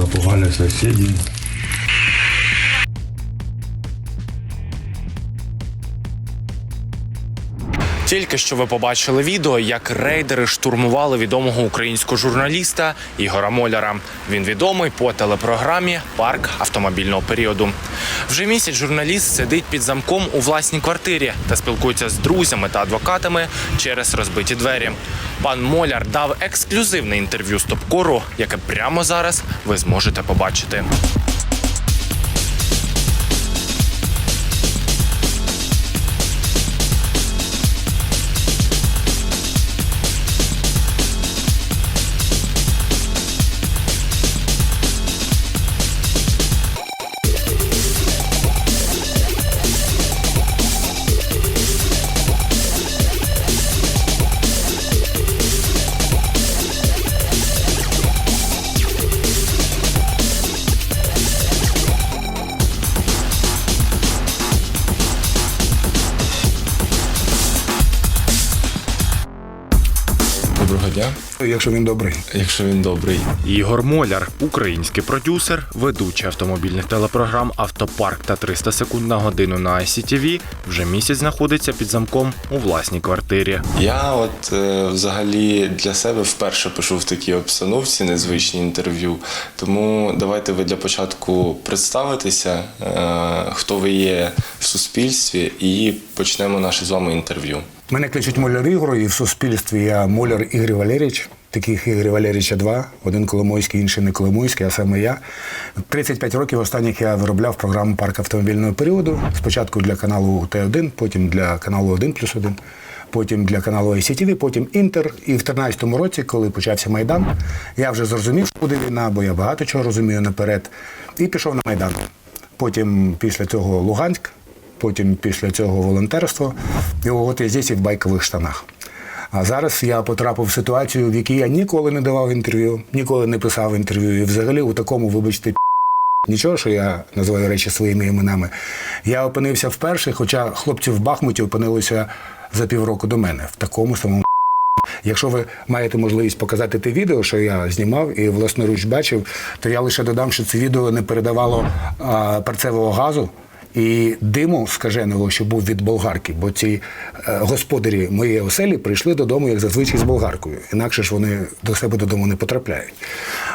Напугали соседей. Тільки що ви побачили відео, як рейдери штурмували відомого українського журналіста Ігора Моляра. Він відомий по телепрограмі Парк автомобільного періоду. Вже місяць журналіст сидить під замком у власній квартирі та спілкується з друзями та адвокатами через розбиті двері. Пан Моляр дав ексклюзивне інтерв'ю з Топкору, яке прямо зараз ви зможете побачити. Якщо він добрий. якщо він добрий. Ігор Моляр, український продюсер, ведучий автомобільних телепрограм Автопарк та 300 секунд на годину на ICTV, вже місяць знаходиться під замком у власній квартирі. Я от е, взагалі для себе вперше пишу в такій обстановці незвичні інтерв'ю. Тому давайте ви для початку представитеся, е, хто ви є в суспільстві, і почнемо наше з вами інтерв'ю. Мене кличуть Моляр Ігор, і в суспільстві я Моляр Ігор Валерійович. Таких Ігоря Валерійовича два. Один Коломойський, інший не Коломойський, а саме я. 35 років останніх я виробляв програму парк автомобільного періоду. Спочатку для каналу Т1, потім для каналу 1 плюс 1, потім для каналу ICTV, потім Інтер. І в 13-му році, коли почався Майдан, я вже зрозумів, що буде війна, бо я багато чого розумію наперед. І пішов на Майдан. Потім після цього Луганськ, потім після цього волонтерство. І от я здесь і в байкових штанах. А зараз я потрапив в ситуацію, в якій я ніколи не давав інтерв'ю, ніколи не писав інтерв'ю. І взагалі у такому, вибачте, нічого, що я називаю речі своїми іменами. Я опинився вперше, хоча хлопці в Бахмуті опинилися за півроку до мене в такому самому. Якщо ви маєте можливість показати те відео, що я знімав і власноруч бачив, то я лише додам, що це відео не передавало а, перцевого газу. І диму скаженого, що був від болгарки, бо ці е, господарі моєї оселі прийшли додому, як зазвичай з болгаркою. Інакше ж вони до себе додому не потрапляють.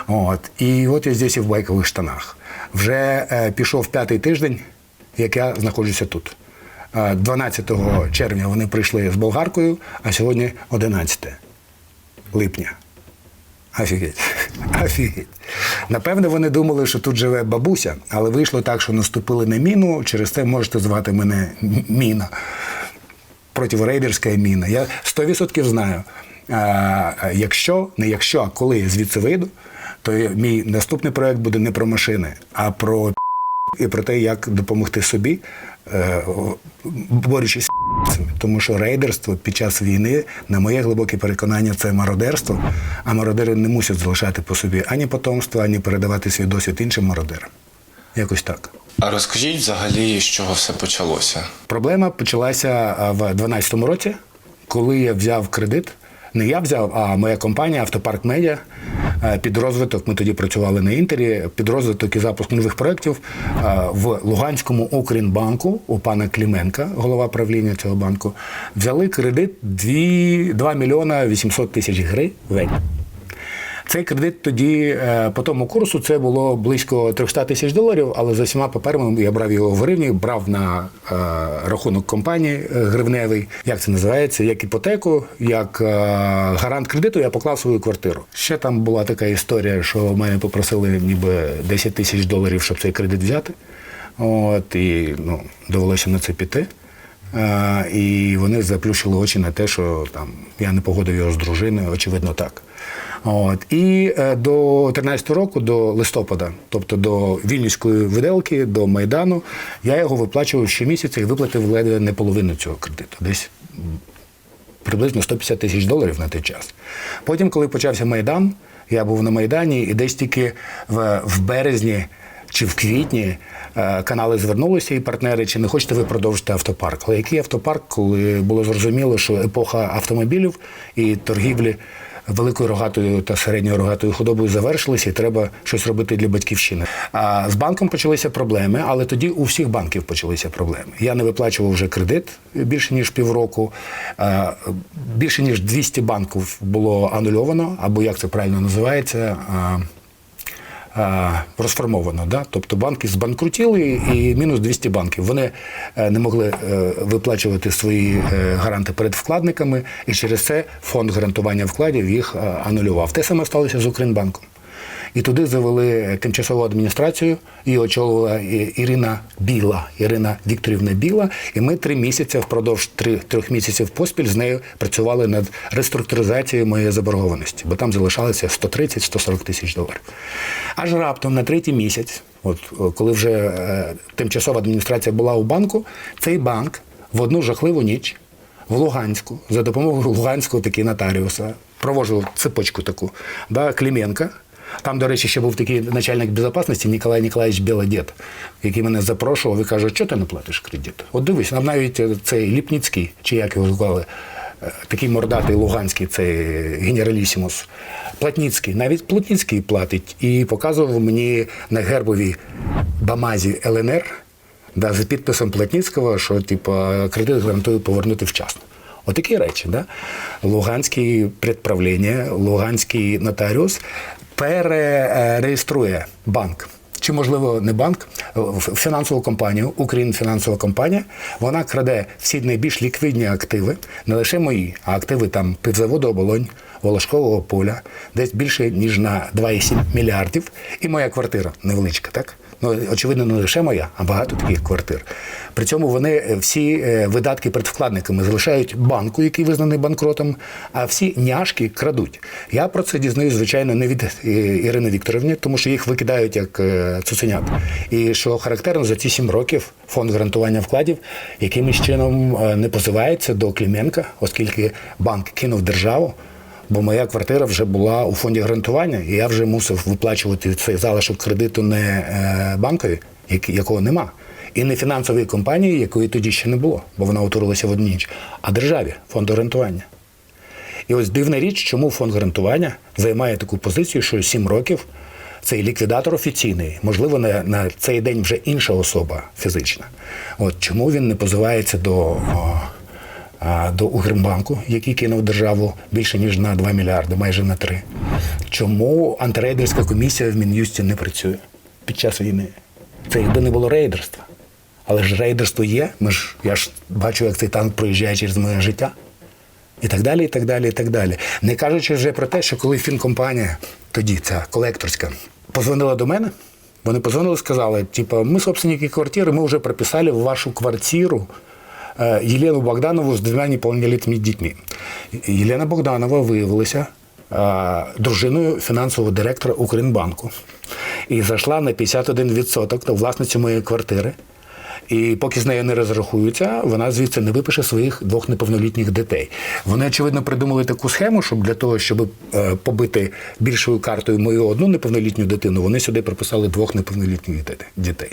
От. І от я здесь і в байкових штанах. Вже е, пішов п'ятий тиждень, як я знаходжуся тут. Е, 12 червня вони прийшли з болгаркою, а сьогодні 11 липня. Офігеть. Офігеть. Напевне, вони думали, що тут живе бабуся, але вийшло так, що наступили на міну. Через це можете звати мене Міна. Противорейдерська міна. Я 100% знаю. Якщо, не якщо, а коли я звідси вийду, то мій наступний проект буде не про машини, а про і про те, як допомогти собі, е, борючись. Тому що рейдерство під час війни, на моє глибоке переконання, це мародерство, а мародери не мусять залишати по собі ані потомство, ані передавати свій досвід іншим мародерам. Якось так. А розкажіть взагалі, з чого все почалося? Проблема почалася в 2012 році, коли я взяв кредит. Не я взяв, а моя компанія Автопарк Медіа е, під розвиток. Ми тоді працювали на інтері. Під розвиток і запуск нових проєктів е, в Луганському Укрінбанку у пана Кліменка, голова правління цього банку, взяли кредит 2, 2 мільйона 800 тисяч гривень. Цей кредит тоді е, по тому курсу це було близько 300 тисяч доларів, але за всіма паперами я брав його в гривні, брав на е, рахунок компанії е, гривневий, як це називається, як іпотеку, як гарант кредиту, я поклав свою квартиру. Ще там була така історія, що мене попросили ніби 10 тисяч доларів, щоб цей кредит взяти. От, і ну, довелося на це піти. Е, і вони заплющили очі на те, що там я не погодив його з дружиною, очевидно, так. От. І е, до 13 року, до листопада, тобто до Вільнюської виделки, до Майдану, я його виплачував щомісяця і виплатив ледве не половину цього кредиту. Десь приблизно 150 тисяч доларів на той час. Потім, коли почався Майдан, я був на Майдані, і десь тільки в, в березні чи в квітні е, канали звернулися і партнери, чи не хочете ви продовжити автопарк. Але який автопарк, коли було зрозуміло, що епоха автомобілів і торгівлі великою рогатою та середньою рогатою худобою завершилися, і треба щось робити для батьківщини. А з банком почалися проблеми, але тоді у всіх банків почалися проблеми. Я не виплачував вже кредит більше ніж півроку. Більше ніж 200 банків було анульовано, або як це правильно називається. А, розформовано. Да? Тобто банки збанкрутіли і мінус 200 банків. Вони е, не могли е, виплачувати свої е, гаранти перед вкладниками, і через це фонд гарантування вкладів їх е, анулював. Те саме сталося з Укрінбанком. І туди завели тимчасову адміністрацію, її очолила Ірина Біла, Ірина Вікторівна Біла. І ми три місяці впродовж трьох місяців поспіль з нею працювали над реструктуризацією моєї заборгованості, бо там залишалося 130-140 тисяч доларів. Аж раптом на третій місяць, от коли вже е, тимчасова адміністрація була у банку, цей банк в одну жахливу ніч в Луганську за допомогою луганського таки нотаріуса провожив цепочку таку да, Клименка. Там, до речі, ще був такий начальник безпечності Ніколай Ніколаєвич Білодєд, який мене запрошував і каже, що ти не платиш кредит? От дивись, навіть е, цей Ліпніцький, чи як його звали, е, такий мордатий Луганський, цей генералісімус, Платніцький, навіть Платніцький платить. І показував мені на гербовій Бамазі ЛНР да, за підписом Платніцького, що типу, кредит гарантує повернути вчасно. Отакі речі. Да? Луганське предправління, Луганський нотаріус перереєструє банк. Чи, можливо, не банк, фінансову компанію, Україн фінансова компанія, вона краде всі найбільш ліквідні активи, не лише мої, а активи там півзаводу оболонь, Волошкового поля, десь більше ніж на 2,7 мільярдів. І моя квартира невеличка, так? Ну, очевидно, не лише моя, а багато таких квартир. При цьому вони е, всі е, видатки перед вкладниками залишають банку, який визнаний банкротом, а всі няшки крадуть. Я про це дізнаюсь, звичайно, не від е, Ірини Вікторівни, тому що їх викидають як цуценят. І що характерно, за ці сім років фонд гарантування вкладів якимось чином не позивається до Клименка, оскільки банк кинув державу. Бо моя квартира вже була у фонді гарантування, і я вже мусив виплачувати цей залишок кредиту не е, банкові, як- якого нема, і не фінансовій компанії, якої тоді ще не було, бо вона утворилася в одну ніч, а державі, фонду гарантування. І ось дивна річ, чому фонд гарантування займає таку позицію, що 7 років цей ліквідатор офіційний, можливо, на, на цей день вже інша особа фізична. От чому він не позивається до. О, до Укрбанку, який кинув державу більше ніж на 2 мільярди, майже на 3. Чому антирейдерська комісія в Мін'юсті не працює під час війни? Це якби не було рейдерства. Але ж рейдерство є. Ми ж я ж бачу, як цей танк проїжджає через моє життя. І так далі, і так далі, і так далі. Не кажучи вже про те, що коли фінкомпанія, тоді ця колекторська, позвонила до мене, вони позвонили, сказали, типу, ми собственники квартири, ми вже прописали в вашу квартиру е, Єлену Богданову з двома неповнолітніми дітьми. Єлена Богданова виявилася е, дружиною фінансового директора Укрінбанку. І зайшла на 51% до власниці моєї квартири. І поки з нею не розрахуються, вона звідси не випише своїх двох неповнолітніх дітей. Вони, очевидно, придумали таку схему, щоб для того, щоб е, побити більшою картою мою одну неповнолітню дитину, вони сюди приписали двох неповнолітніх дітей.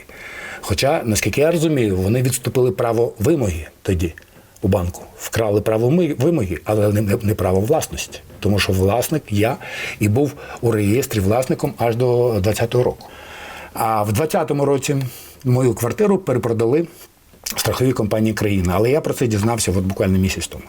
Хоча, наскільки я розумію, вони відступили право вимоги тоді у банку, вкрали право вимоги, але не, право власності. Тому що власник я і був у реєстрі власником аж до 2020 року. А в 2020 році мою квартиру перепродали страхові компанії країни. Але я про це дізнався от буквально місяць тому.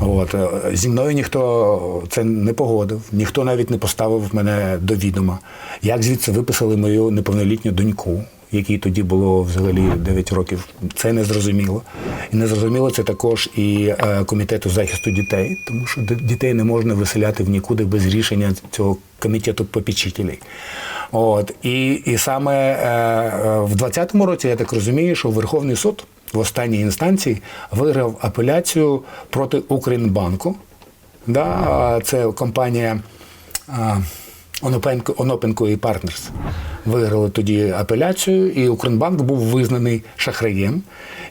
От, е, зі мною ніхто це не погодив, ніхто навіть не поставив мене до відома. Як звідси виписали мою неповнолітню доньку, якій тоді було взагалі 9 років, це не зрозуміло. І не зрозуміло це також і е, комітету захисту дітей, тому що дітей не можна виселяти в нікуди без рішення цього комітету попічителей. От і, і саме е, е, в 2020 році я так розумію, що Верховний суд в останній інстанції виграв апеляцію проти Укрінбанку. Да, це компанія Онопенко, і Партнерс. Виграли тоді апеляцію, і Укрбанк був визнаний шахраєм.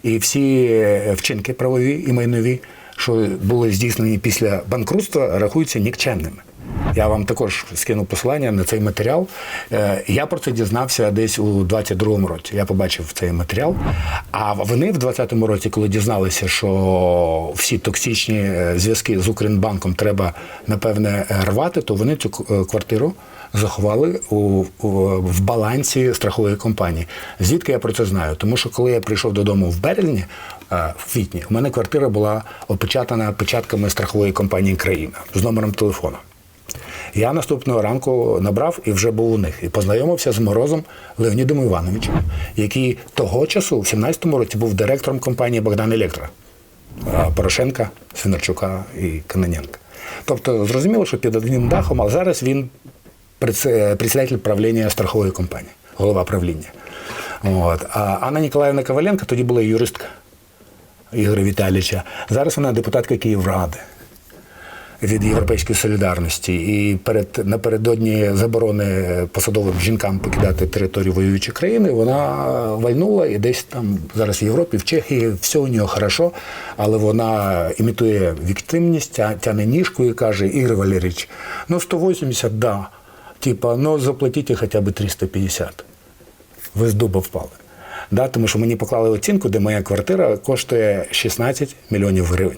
І всі е, вчинки правові і майнові, що були здійснені після банкрутства, рахуються нікчемними. Я вам також скину посилання на цей матеріал. Е, Я про це дізнався десь у 22-му році. Я побачив цей матеріал. А вони в 20-му році, коли дізналися, що всі токсичні е, зв'язки з Укрінбанком треба напевне рвати, то вони цю е, квартиру заховали у, у, в балансі страхової компанії. Звідки я про це знаю? Тому що коли я прийшов додому в березні, е, в квітні, у мене квартира була опечатана печатками страхової компанії країна з номером телефону. Я наступного ранку набрав і вже був у них. І познайомився з Морозом Леонідом Івановичем, який того часу, в 17-му році, був директором компанії Богдан Електро. Порошенка, Свинарчука і Каноненка. Тобто, зрозуміло, що під одним дахом, але зараз він предс- председатель правління страхової компанії, голова правління. От. А Анна Ніколаївна Коваленко тоді була юристка Ігоря Віталійовича. Зараз вона депутатка Київради від Європейської солідарності. І перед напередодні заборони посадовим жінкам покидати територію воюючої країни, вона вальнула і десь там зараз в Європі, в Чехії, все у нього хорошо, але вона імітує віктимність, тяне ніжку і каже: Ігор Валерійович, ну 180, да. Типа, ну заплатіть хоча б 350 ви з дуба впали. Да, тому що мені поклали оцінку, де моя квартира коштує 16 мільйонів гривень.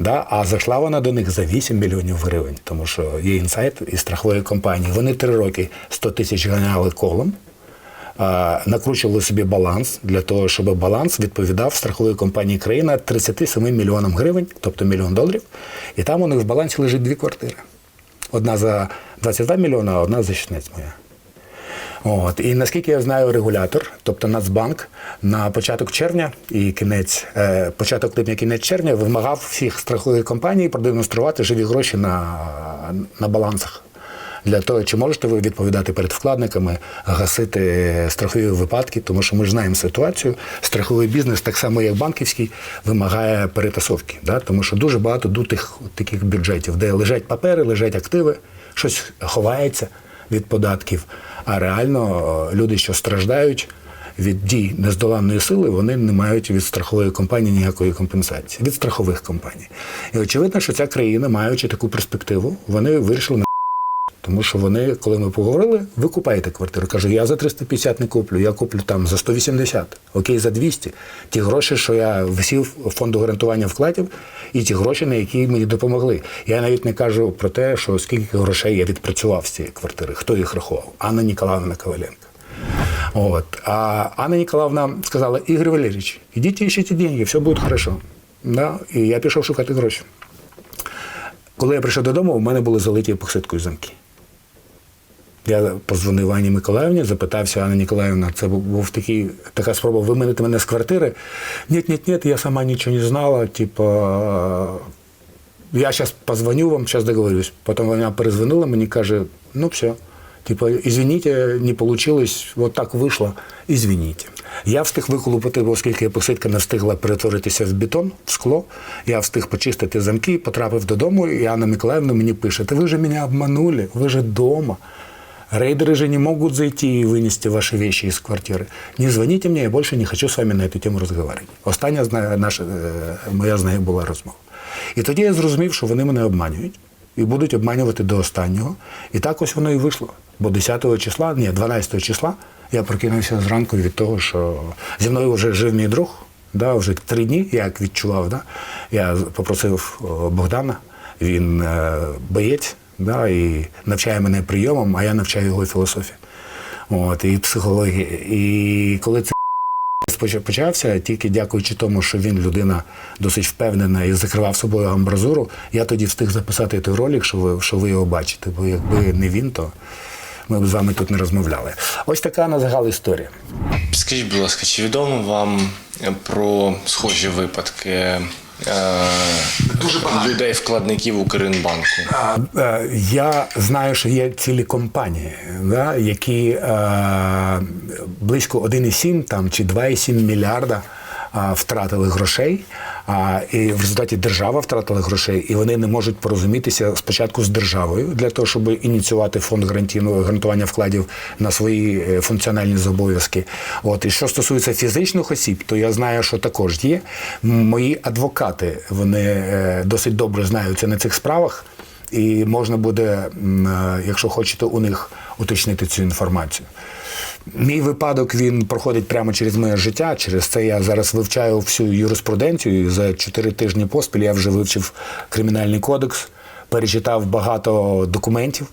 Да, а зайшла вона до них за 8 мільйонів гривень, тому що є інсайт із страхової компанії. Вони три роки 100 тисяч ганяли колом, накручували собі баланс для того, щоб баланс відповідав страхової компанії країна 37 мільйонам гривень, тобто мільйон доларів. І там у них в балансі лежить дві квартири. Одна за 22 мільйони, а одна за 16 моя. От і наскільки я знаю, регулятор, тобто Нацбанк, на початок червня і кінець, е, початок липня, кінець червня вимагав всіх страхових компаній продемонструвати живі гроші на, на балансах. Для того, чи можете ви відповідати перед вкладниками, гасити страхові випадки, тому що ми ж знаємо ситуацію. Страховий бізнес, так само як банківський, вимагає перетасовки. Да? Тому що дуже багато дутих таких бюджетів, де лежать папери, лежать активи, щось ховається від податків. А реально е, люди, що страждають від дій нездоланної сили, вони не мають від страхової компанії ніякої компенсації, від страхових компаній. І очевидно, що ця країна, маючи таку перспективу, вони вирішили тому що вони, коли ми поговорили, ви купаєте квартиру. Кажу, я за 350 не куплю, я куплю там за 180, окей, за 200. Ті гроші, що я висів в фонду гарантування вкладів, і ті гроші, на які мені допомогли. Я навіть не кажу про те, що скільки грошей я відпрацював з цієї квартири, хто їх рахував. Анна Ніколаївна Коваленко. От. А Анна Ніколаївна сказала: Ігор Валерійович, ідіть ищите деньги, все буде хорошо. Да? І я пішов шукати гроші. Коли я прийшов додому, у мене були залиті епоксидкою замки. Я позвонив Ані Миколаївні, запитався Анна Ніколаївна, це був, такий, така спроба виманити мене з квартири. Ні, ні, ні, я сама нічого не знала. Типа, я зараз позвоню вам, зараз договорюсь. Потім вона перезвонила мені каже, ну все. Типа, извините, не получилось, вот так вийшло, извините. Я встиг виколупати, оскільки епоксидка не встигла перетворитися в бетон, в скло. Я встиг почистити замки, потрапив додому, і Анна Миколаївна мені пише: Та ви же мене обманули, ви же дома. Рейдеры же не могут зайти и вынести ваши вещи из квартиры. Не звоните мне, я больше не хочу з вами на эту тему розмовляти. Остання зна- наша, е, моя з нею була розмова. І тоді я зрозумів, що вони мене обманюють і будуть обманювати до останнього. І так ось воно і вийшло. Бо 10 числа, ні, 12 числа я прокинувся зранку від того, що зі мною вже жив мій друг. Да, вже три дні, я як відчував. Да? Я попросив о, Богдана, він е, боєць, да, і навчає мене прийомам, а я навчаю його філософії. От, і психології. І коли це почався, тільки дякуючи тому, що він людина досить впевнена і закривав собою амбразуру, я тоді встиг записати той ролик, що ви, що ви його бачите. Бо якби не він, то ми б з вами тут не розмовляли. Ось така на загал історія. Скажіть, будь ласка, чи відомо вам про схожі випадки е, людей, вкладників Укрінбанку? Е, Я знаю, що є цілі компанії, да, які е, близько 1,7 там, чи 2,7 мільярда втратили грошей, і в результаті держава втратила грошей, і вони не можуть порозумітися спочатку з державою для того, щоб ініціювати фонд гарантійного гарантування вкладів на свої е, функціональні зобов'язки. От і що стосується фізичних осіб, то я знаю, що також є. Мої адвокати вони е, досить добре знаються на цих справах. і можна буде, е, якщо хочете, у них уточнити цю інформацію. Мій випадок він проходить прямо через моє життя. Через це я зараз вивчаю всю юриспруденцію. І за чотири тижні поспіль я вже вивчив кримінальний кодекс, перечитав багато документів.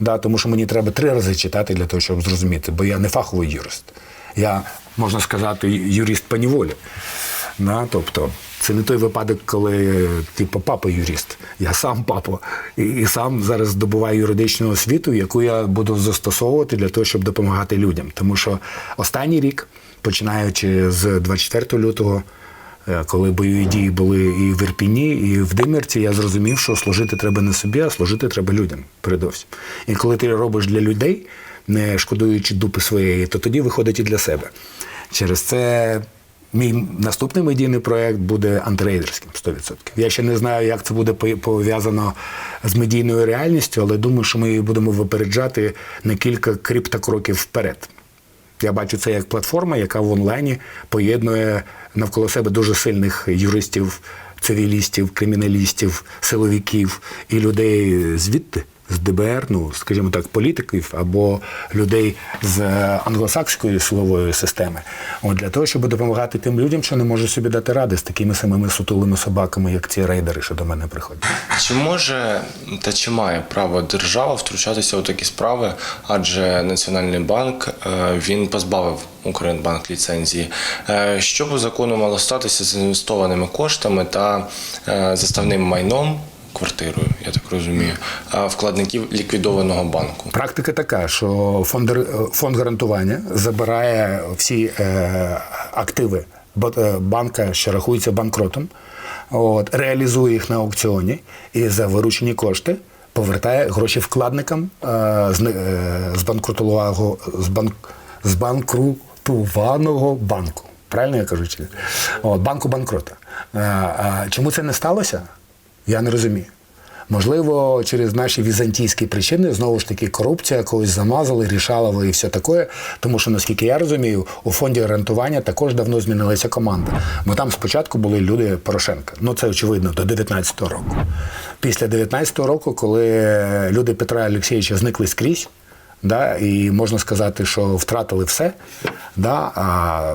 Да, тому що мені треба три рази читати для того, щоб зрозуміти, бо я не фаховий юрист. Я, можна сказати, юрист по неволі. Тобто, це не той випадок, коли типу, папа юрист. Я сам папа. І, і сам зараз здобуваю юридичну освіту, яку я буду застосовувати для того, щоб допомагати людям. Тому що останній рік, починаючи з 24 лютого, Е, коли бойові дії були і в Ірпіні, і в Димирці, я зрозумів, що служити треба не собі, а служити треба людям передовсім. І коли ти робиш для людей, не шкодуючи дупи своєї, то тоді виходить і для себе. Через це мій наступний медійний проєкт буде антирейдерським 100%. Я ще не знаю, як це буде по- пов'язано з медійною реальністю, але думаю, що ми її будемо випереджати на кілька криптокроків вперед. Я бачу це як платформа, яка в онлайні поєднує навколо себе дуже сильних юристів, цивілістів, криміналістів, силовиків і людей звідти, з ДБР, ну скажімо так, політиків або людей з англосакської силової системи. От для того, щоб допомагати тим людям, що не можуть собі дати ради з такими самими сутулими собаками, як ці рейдери, що до мене приходять. Чи може та чи має право держава втручатися у такі справи? Адже Національний банк е, він позбавив Укрбанк ліцензії. Е, Що по закону мало статися з інвестованими коштами та е, заставним майном? Квартирою, я так розумію, е, вкладників ліквідованого банку. Практика така, що фонд, фонд гарантування забирає всі е, активи е, банка, що рахується банкротом, от, реалізує їх на аукціоні і за виручені кошти повертає гроші вкладникам е, з, е, збанкрутованого, збанк, збанкрутованого банку. Правильно я кажу? От, банку банкрота. Чому це не сталося? Я не розумію. Можливо, через наші візантійські причини знову ж таки корупція когось замазали, рішалово і все таке. Тому що, наскільки я розумію, у фонді гарантування також давно змінилася команда. Бо там спочатку були люди Порошенка. Ну це очевидно, до 19-го року. Після 19-го року, коли люди Петра Олексійовича зникли скрізь. Да, і можна сказати, що втратили все, да, а,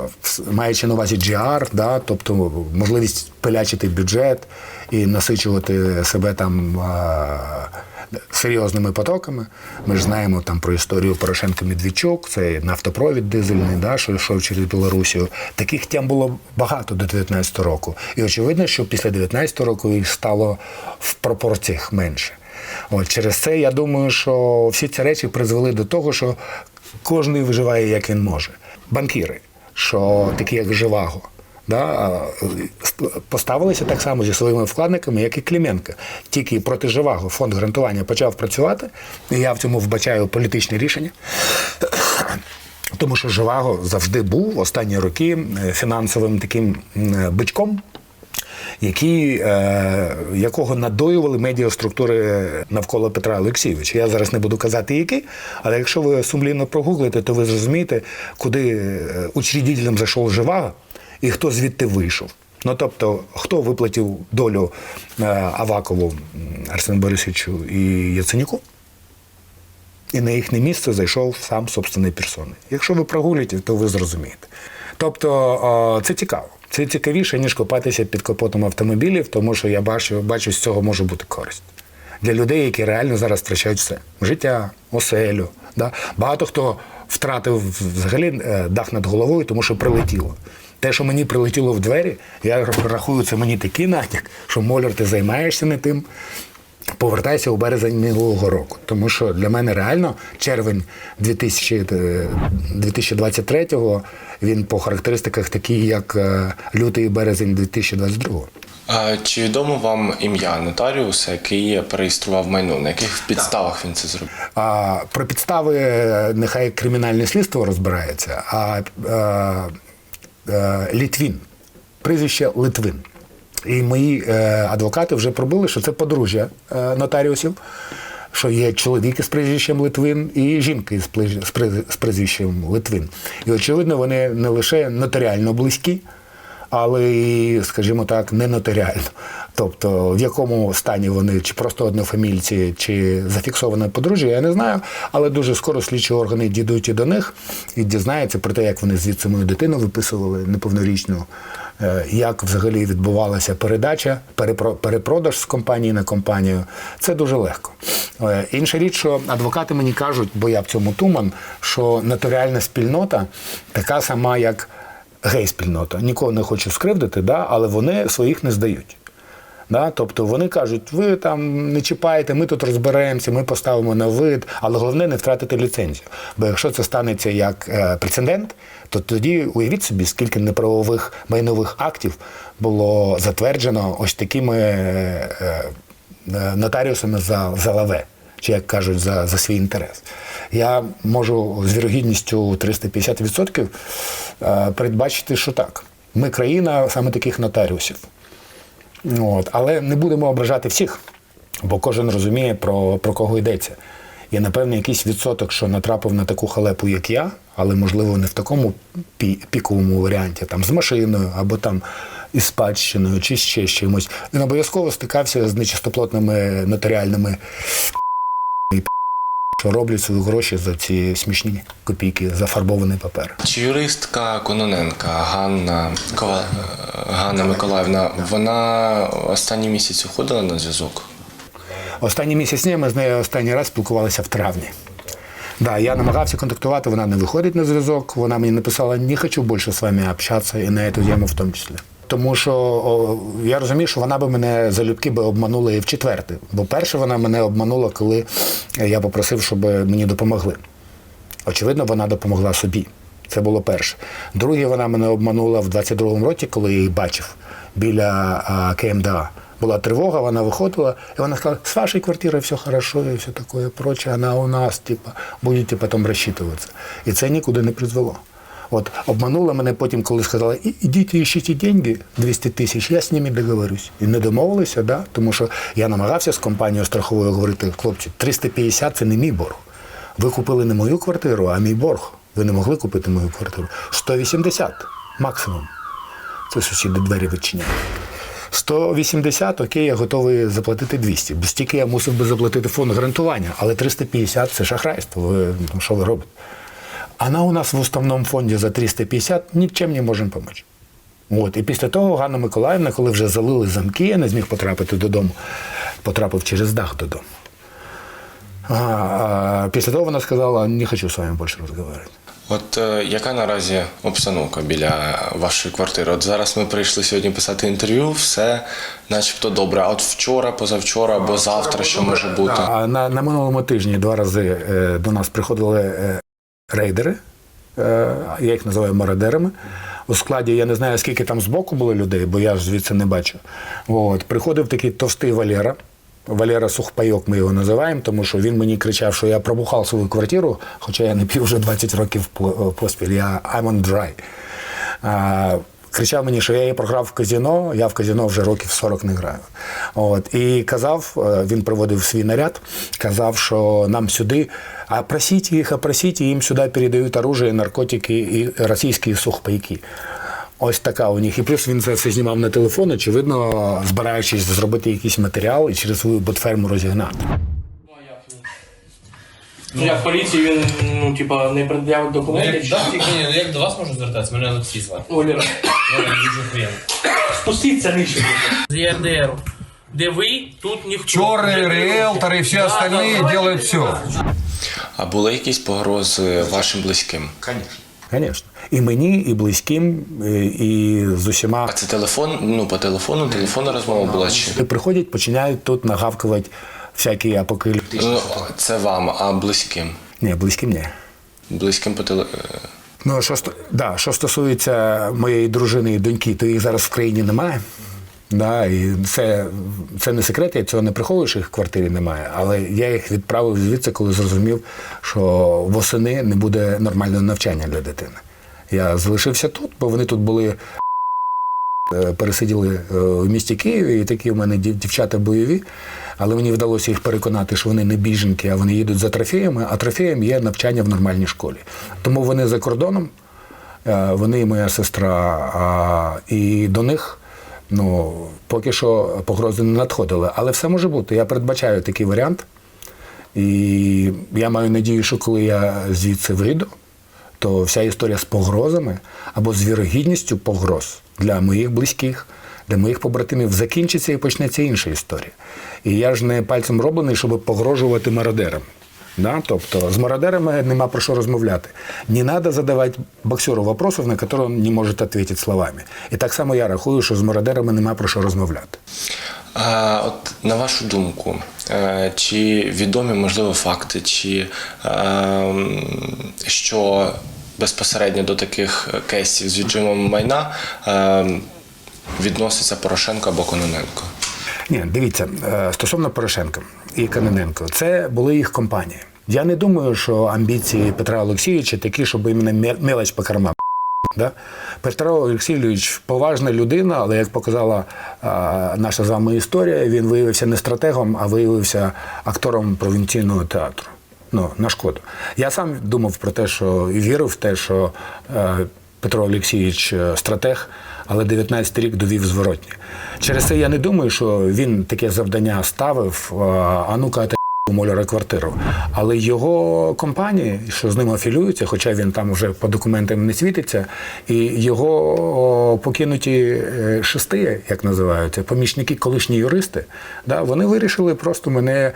маючи на увазі GR, да, тобто можливість пилячити бюджет і насичувати себе там серйозними потоками. Ми ж знаємо там про історію Порошенка Медведчук, це нафтопровід дизельний, да, що йшов через Білорусію. Таких тем було багато до 19 року. І очевидно, що після 19 року їх стало в пропорціях менше. От через це я думаю, що всі ці речі призвели до того, що кожен виживає як він може. Банкіри, що такі як Живаго, да, поставилися так само зі своїми вкладниками, як і Клименко. Тільки проти Живаго фонд гарантування почав працювати, і я в цьому вбачаю політичне рішення. Тому що Живаго завжди був останні роки е, фінансовим таким бичком, які, е, якого надоювали медіаструктури навколо Петра Олексійовича. Я зараз не буду казати, які, але якщо ви сумлінно прогуглите, то ви зрозумієте, куди е, учредителем зайшов Живаго і хто звідти вийшов. Ну тобто, хто виплатив долю е, Авакову Арсену Борисовичу і Яценюку? І на їхнє місце зайшов сам собственний персони. Якщо ви прогулюєте, то ви зрозумієте. Тобто о, це цікаво. Це цікавіше, ніж копатися під капотом автомобілів, тому що я бачу, бачу, з цього може бути користь. Для людей, які реально зараз втрачають все: життя, оселю. Да? Багато хто втратив взагалі е, дах над головою, тому що прилетіло. Те, що мені прилетіло в двері, я рахую, це мені такий натяк, що моляр, ти займаєшся не тим, повертайся у березень минулого року. Тому що для мене реально червень 2000, е, 2023-го він по характеристиках такий, як е, лютий березень 2022-го. А Чи відомо вам ім'я нотаріуса, який переєстрував майно? На яких підставах він це зробив? А про підстави е, нехай кримінальне слідство розбирається, а е, Літвін, прізвище Литвин. І мої е, адвокати вже пробили, що це подружжя е, нотаріусів, що є чоловік із прізвищем Литвин і жінки з прізвищем Литвин. І очевидно, вони не лише нотаріально близькі, але і, скажімо так, не нотаріально. Тобто, в якому стані вони, чи просто однофамільці, чи зафіксоване подружжя, я не знаю. Але дуже скоро слідчі органи дійдуть і до них і дізнаються про те, як вони звідси мою дитину виписували неповнорічну, е, як взагалі відбувалася передача, перепродаж з компанії на компанію. Це дуже легко. Е, Інша річ, що адвокати мені кажуть, бо я в цьому туман, що нотаріальна спільнота така сама, як гей-спільнота. Нікого не хочу скривдити, да? але вони своїх не здають. Да? Тобто вони кажуть, ви там не чіпаєте, ми тут розберемося, ми поставимо на вид, але головне не втратити ліцензію. Бо якщо це станеться як е, прецедент, то тоді уявіть собі, скільки неправових майнових актів було затверджено ось такими е, е, нотаріусами за, за лаве, чи як кажуть, за, за свій інтерес. Я можу з вірогідністю 350% е, передбачити, що так. Ми країна саме таких нотаріусів. От. Але не будемо ображати всіх, бо кожен розуміє, про, про кого йдеться. Є, напевно, якийсь відсоток, що натрапив на таку халепу, як я, але, можливо, не в такому пі- піковому варіанті, там з машиною або там із спадщиною, чи ще з чимось. Він обов'язково стикався з нечистоплотними нотаріальними що роблять свої гроші за ці смішні копійки, зафарбований папер. Чи юристка Кононенка Ганна, Кола... Ганна Миколаївна, вона останній місяць уходила на зв'язок? Останні місяці ми з нею останній раз спілкувалися в травні. Да, я намагався контактувати, вона не виходить на зв'язок. Вона мені написала, не хочу більше з вами общатися і на цю тему в тому числі. Тому що о, я розумію, що вона би мене залюбки би обманула і в четверте. Бо перше вона мене обманула, коли я попросив, щоб мені допомогли. Очевидно, вона допомогла собі. Це було перше. Друге, вона мене обманула в 22-му році, коли я її бачив біля а, КМДА. Була тривога, вона виходила, і вона сказала, з вашої квартири все хорошо і все таке проче, вона у нас, типа, будете потім розчитуватися. І це нікуди не призвело. От обманула мене потім, коли сказала, «І- ідіть і ищіть деньги 200 тисяч, я з ними договорюсь. І не домовилися, да? тому що я намагався з компанією страховою говорити, хлопці, 350 це не мій борг. Ви купили не мою квартиру, а мій борг. Ви не могли купити мою квартиру. 180 максимум. Це сусіди двері відчиняють. 180, окей, я готовий заплатити 200. Бо стільки я мусив би заплатити фонд гарантування, але 350 це шахрайство. Ви, ну, що ви робите? Вона у нас в основному фонді за 350 нічим не можемо допомогти. От. І після того Ганна Миколаївна, коли вже залили замки, я не зміг потрапити додому, потрапив через дах додому. А, а після того вона сказала, не хочу з вами більше розмовляти. От е, яка наразі обстановка біля вашої квартири? От зараз ми прийшли сьогодні писати інтерв'ю, все начебто добре. А от вчора, позавчора або завтра, що може бути? А на, на минулому тижні два рази е, до нас приходили е, рейдери, е, я їх називаю мародерами. У складі я не знаю, скільки там збоку було людей, бо я ж звідси не бачу. От. Приходив такий товстий Валера. Валера Сухпайок ми його називаємо, тому що він мені кричав, що я пробухав свою квартиру, хоча я не пів вже 20 років поспіль. Я I'm on dry. Кричав мені, що я її програв в казіно, я в казіно вже років 40 не граю. От. І казав, е, він приводив свій наряд, казав, що нам сюди, а просіть їх, а просіть, і їм сюди передають оружие, наркотики і російські сухпайки. Ось така у них. І плюс він це все знімав на телефон, очевидно, збираючись зробити якийсь матеріал і через свою ботферму розігнати. Ну, як поліції він, ну, типа, не пред'явив Ну, документи. як, да, ні, ну, як до вас можу звертатися? Мене Олексій звати. Олера, Я дуже приємно. спустіться нижче. З ЄРДР. Де ви, тут ніхто. Черные Де ви? риэлторы и все остальные делают все. А були якісь погрози вашим близьким? Звісно. І мені, і близьким, і, і з усіма. А це телефон? Ну, по телефону, телефонна розмова була чи? Приходять, починають тут нагавкувати всякі апокаліптичні. Ну, це вам, а близьким? Ні, близьким ні. Близьким по теле... Ну, що, да, що стосується моєї дружини і доньки, то їх зараз в країні немає. Да, і це, це не секрет, я цього не приховую, що їх в квартирі немає. Але я їх відправив звідси, коли зрозумів, що восени не буде нормального навчання для дитини. Я залишився тут, бо вони тут були. Е, Пересиділи е, в місті Києві, і такі в мене дівчата бойові, але мені вдалося їх переконати, що вони не біженки, а вони їдуть за трофеями, а трофеєм є навчання в нормальній школі. Тому вони за кордоном Е, Вони і моя сестра, і до них ну, поки що погрози не надходили. Але все може бути. Я передбачаю такий варіант. І я маю надію, що коли я звідси вийду, то вся історія з погрозами або з вірогідністю погроз для моїх близьких, для моїх побратимів закінчиться і почнеться інша історія. І я ж не пальцем роблений, щоб погрожувати мародерам. Да? Тобто з мародерами нема про що розмовляти. Не треба задавати боксеру вопросов, на які не може відповідати словами. І так само я рахую, що з мародерами нема про що розмовляти. А, от на вашу думку, е, чи відомі можливо факти, чи е, м, що безпосередньо до таких кейсів з віджимом майна е, відноситься Порошенко або Кононенко? Ні, дивіться, е, стосовно Порошенка і Каноненко, це були їх компанії. Я не думаю, що амбіції Петра Олексійовича такі, щоб іменно мел- мелоч по кармам. Да? Петро Олексійович поважна людина, але як показала а, наша з вами історія, він виявився не стратегом, а виявився актором провінційного театру. Ну, на шкоду. Я сам думав про те, що і вірив в те, що е, Петро Олексійович е, стратег, але 19 рік довів зворотні. Через це я не думаю, що він таке завдання ставив, е, а ну-ка, Моляра квартиру. Але його компанії, що з ним афілюються, хоча він там вже по документам не світиться, і його покинуті шести, як називаються, помічники, колишні юристи, да, вони вирішили просто мене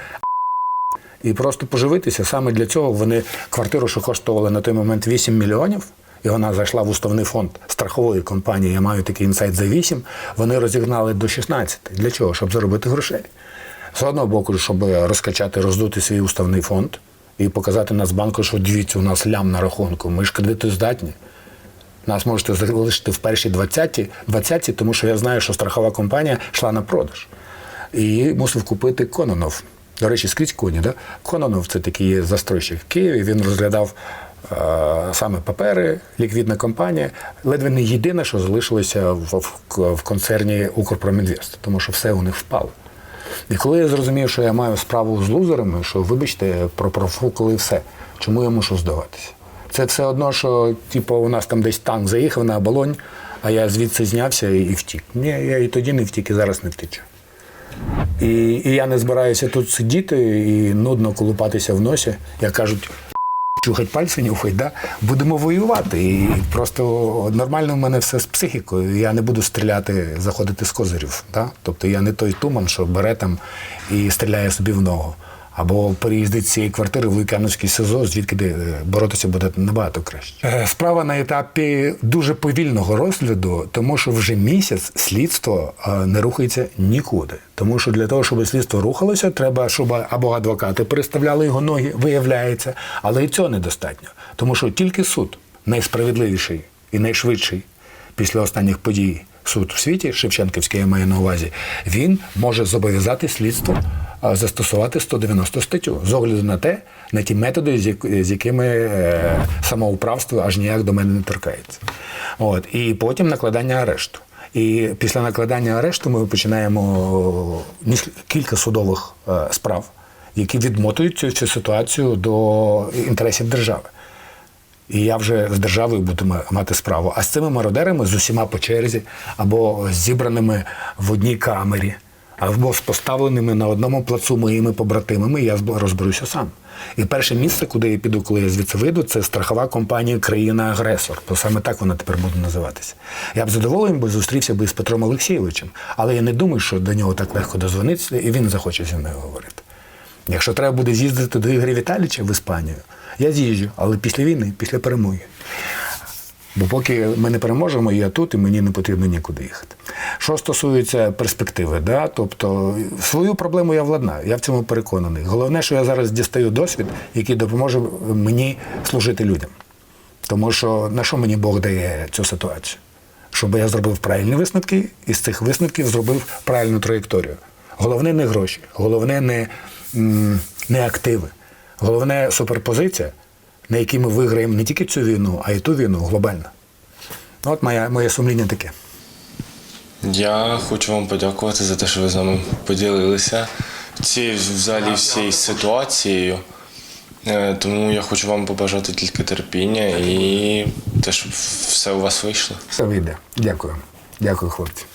і просто поживитися. Саме для цього вони квартиру, що коштували на той момент 8 мільйонів. І вона зайшла в уставний фонд страхової компанії. Я маю такий інсайт за 8. Вони розігнали до 16. Для чого? Щоб заробити грошей. З одного боку, щоб розкачати, роздути свій уставний фонд і показати Нацбанку, що дивіться, у нас лям на рахунку, ми ж кредитоздатні. Нас можете залишити в першій 20, 20 тому що я знаю, що страхова компанія йшла на продаж. І мусив купити Кононов. До речі, скрізь коні. Да? Кононов це такий застройщик в Києві. Він розглядав е, саме папери, ліквідна компанія. Ледве не єдине, що залишилося в, в, в концерні Укрпромінвест, тому що все у них впало. І коли я зрозумів, що я маю справу з лузерами, що вибачте, про профукали все. Чому я мушу здаватися? Це все одно, що типу, у нас там десь танк заїхав на оболонь, а я звідси знявся і, і втік. Ні, я і тоді не втік, і зараз не втечу. І, і я не збираюся тут сидіти і нудно колупатися в носі, як кажуть, чухать пальці нюхать, да? будемо воювати. І просто нормально в мене все з психікою. Я не буду стріляти, заходити з козирів. Да? Тобто я не той туман, що бере там і стріляє собі в ногу. Або переїздить цієї квартири в Лукановський СИЗО, звідки е, боротися буде набагато краще. Е, Справа на етапі дуже повільного розгляду, тому що вже місяць слідство е, не рухається нікуди. Тому що для того, щоб слідство рухалося, треба, щоб або адвокати переставляли його ноги, виявляється, але і цього недостатньо. Тому що тільки суд найсправедливіший і найшвидший після останніх подій суд в світі, Шевченківський я маю на увазі, він може зобов'язати слідство застосувати 190 статтю з огляду на те, на ті методи, з, якими е, самоуправство аж ніяк до мене не торкається. От. І потім накладання арешту. І після накладання арешту ми починаємо кілька судових е, справ, які відмотують цю, цю ситуацію до інтересів держави. І я вже з державою буду мати справу. А з цими мародерами з усіма по черзі, або зібраними в одній камері, або з поставленими на одному плацу моїми побратимами, я зб- розберуся сам. І перше місце, куди я піду, коли я звідси вийду, це страхова компанія країна-агресор. Бо саме так вона тепер буде називатися. Я б задоволений би зустрівся би з Петром Олексійовичем, але я не думаю, що до нього так легко дозвонитися, і він захоче зі мною говорити. Якщо треба буде з'їздити до Ігоря Віталійовича в Іспанію, я з'їжджу, але після війни, після перемоги. Бо поки ми не переможемо, я тут і мені не потрібно нікуди їхати. Що стосується перспективи, да, тобто свою проблему я владнаю, я в цьому переконаний. Головне, що я зараз дістаю досвід, який допоможе мені служити людям. Тому що на що мені Бог дає цю ситуацію? Щоб я зробив правильні висновки і з цих висновків зробив правильну траєкторію. Головне не гроші, головне не, не активи, головне суперпозиція, на якій ми виграємо не тільки цю війну, а й ту війну глобально. От моє, моє сумління таке. Я хочу вам подякувати за те, що ви з нами поділилися цією взагалі всією ситуацією. Е, Тому я хочу вам побажати тільки терпіння і те, щоб все у вас вийшло. Все вийде. Дякую. Дякую, хлопці.